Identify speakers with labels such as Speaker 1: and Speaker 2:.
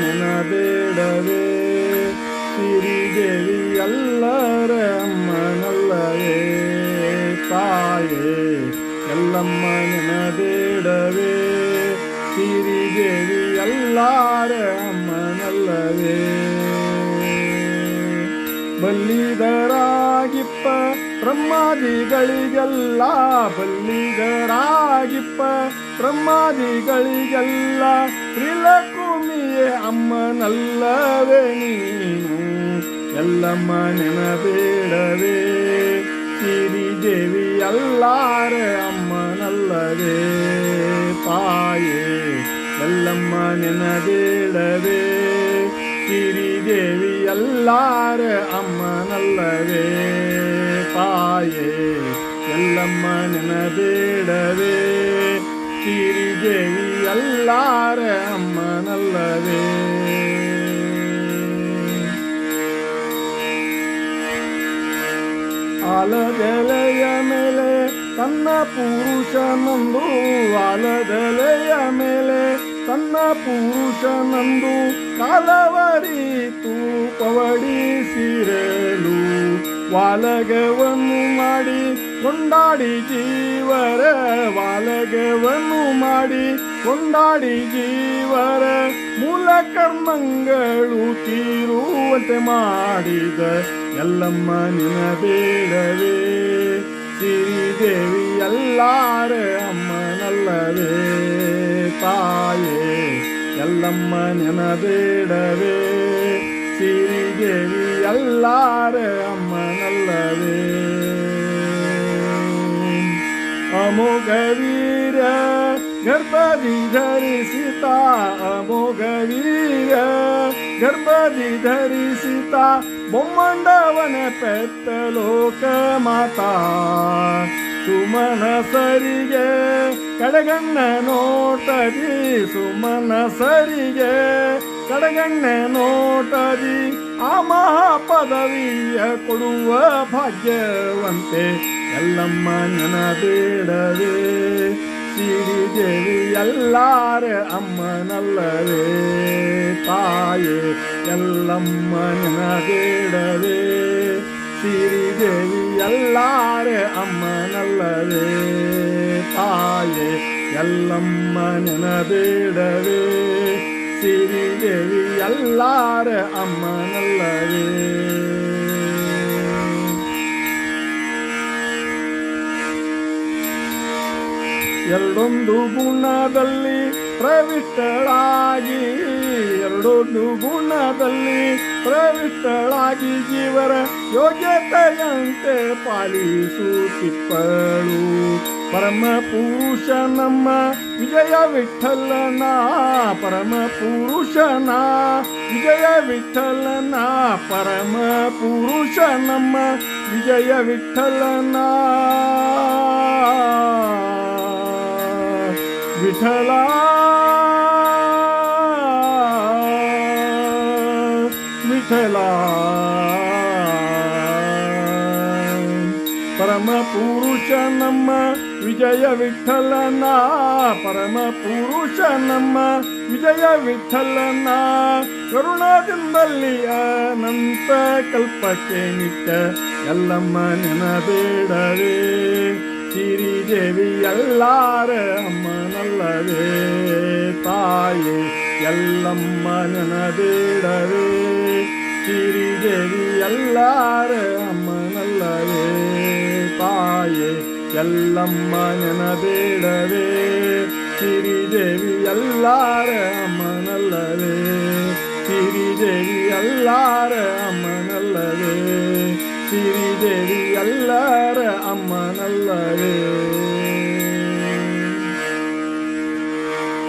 Speaker 1: ನೆನಬೇಡವೇ ಸಿರಿದೇವಿ ಎಲ್ಲರ ಅಮ್ಮನಲ್ಲವೇ? ತಾಯೇ ಎಲ್ಲಮ್ಮ ನೆನಬೇಡವೇ ಸಿರಿದೇವಿ ಎಲ್ಲಾರ ಅಮ್ಮನಲ್ಲವೇ? ಬಲ್ಲಿದರಾಗಿಪ್ಪ ಬ್ರಹ್ಮಾದಿಗಳಿಗೆಲ್ಲ ಬಲ್ಲಿದರಾಗಿಪ್ಪ ಬ್ರಹ್ಮಾದಿಗಳಿಗೆಲ್ಲ அம்ம நல்லவே எல்லம்ம நினவேடவே. திரி தேவி எல்லார அம்ம நல்லவே பாயே எல்லம்ம நினவேடவே. திரி தேவி எல்லார அம்ம நல்லவே பாயே எல்லம்ம நினவேடவே. திரி தேவி எல்லார அம்ம ಅಮ್ಮನಲ್ಲವೇ ಆಲದೆಲೆಯ ಮೇಲೆ ತನ್ನ ಪುರುಷನಂದು ಆಲದೆಲೆಯ ಮೇಲೆ ತನ್ನ ಪುರುಷನಂದು ಕಾಲವರಿತು ಪವಡಿಸಿರಲು ವಾಲಗವನ್ನು ಮಾಡಿ, ಕೊಂಡಾಡಿ ಜೀವರ, ವಾಲಗವನ್ನು ಮಾಡಿ ಕೊಂಡಾಡಿ ಜೀವರ ಮೂಲ ಕರ್ಮಗಳು ತೀರುವಂತೆ ಮಾಡಿದ ಎಲ್ಲಮ್ಮ ನಿನಬೇಡವೇ ಸಿರಿದೇವಿ ಎಲ್ಲಾರ ಅಮ್ಮನಲ್ಲವೇ ತಾಯೇ ಎಲ್ಲಮ್ಮ ನೆನಬೇಡವೇ ಸಿರಿದೇವಿ ಎಲ್ಲಾರ ಅಮ್ಮನಲ್ಲವೇ ಅಮೋಘ ವೀರ ಗರ್ಭದಿ ಧರಿಸಿತ ಅಮೋಘ ವೀರ ಗರ್ಭದಿ ಧರಿಸಿತ ಬೊಮ್ಮಂಡವನ ಪೆತ್ತ ಲೋಕ ಮಾತಾ. ಸುಮನ ಸರಿಗೆ ಕಡಗಣ್ಣ ನೋಟದಿ ಸುಮನ ಸರಿಗೆ ಕಡಗಣ್ಣ ನೋಟದಿ, ಆ ಮಹಾಪದವಿಯ ಕೊಡುವ ಭಾಗ್ಯವಂತೆ. ಎಲ್ಲಮ್ಮ ನೆನಬೇಡವೇ ಸಿರಿದೇವಿ ಎಲ್ಲಾರ ಅಮ್ಮನಲ್ಲವೇ ತಾಯೇ ಎಲ್ಲಮ್ಮ ನೆನಬೇಡವೇ ಸಿರಿದೇವಿ ಎಲ್ಲಾರ ಅಮ್ಮನಲ್ಲವೇ ತಾಯೇ ಎಲ್ಲಮ್ಮ ನೆನಬೇಡವೇ ಸಿರಿದೇವಿ ಎಲ್ಲಾರ ಅಮ್ಮನಲ್ಲವೇ ಎರಡೊಂದು ಗುಣದಲ್ಲಿ ಪ್ರವಿಷ್ಟಳಾಗಿ, ಎರಡೊಂದು ಗುಣದಲ್ಲಿ ಪ್ರವಿಷ್ಟಳಾಗಿ ಜೀವರ ಯೋಗ್ಯತೆಯಂತೆ ಪಾಲಿಸುತ್ತಿಪ್ಪಳು ಪರಮ ಪುರುಷ ನಮ್ಮ ವಿಜಯ ವಿಠಲನ ಪರಮ ಪುರುಷನ ವಿಜಯ ವಿಠಲನ ಪರಮ ಪುರುಷ ನಮ್ಮ ವಿಜಯ ವಿಠಲನ. ವಿಠಲ. ವಿಠಲ. ಪರಮ ಪುರುಷ ನಮ್ಮ ವಿಜಯ ವಿಠಲನ. ಪರಮ ಪುರುಷ ನಮ್ಮ ವಿಜಯ ವಿಠಲನ. ಕರುಣಾದಿಂದಲ್ಲಿ ಅನಂತ ಕಲ್ಪಕ್ಕೆ ನಿತ್ಯ ಎಲ್ಲಮ್ಮ ನೆನಬೇಡವೇ. சிறி தேவி எல்லார அம்ம நல்லவே தாயே எல்லம்ம நனதிடவே சிறி தேவி எல்லார அம்ம நல்லவே தாயே எல்லம்ம நனதிடவே சிறி தேவி எல்லார அம்ம நல்லவே சிறி எல்லார அம்ம நல்லவே சிறி எல்லார Hallelujah.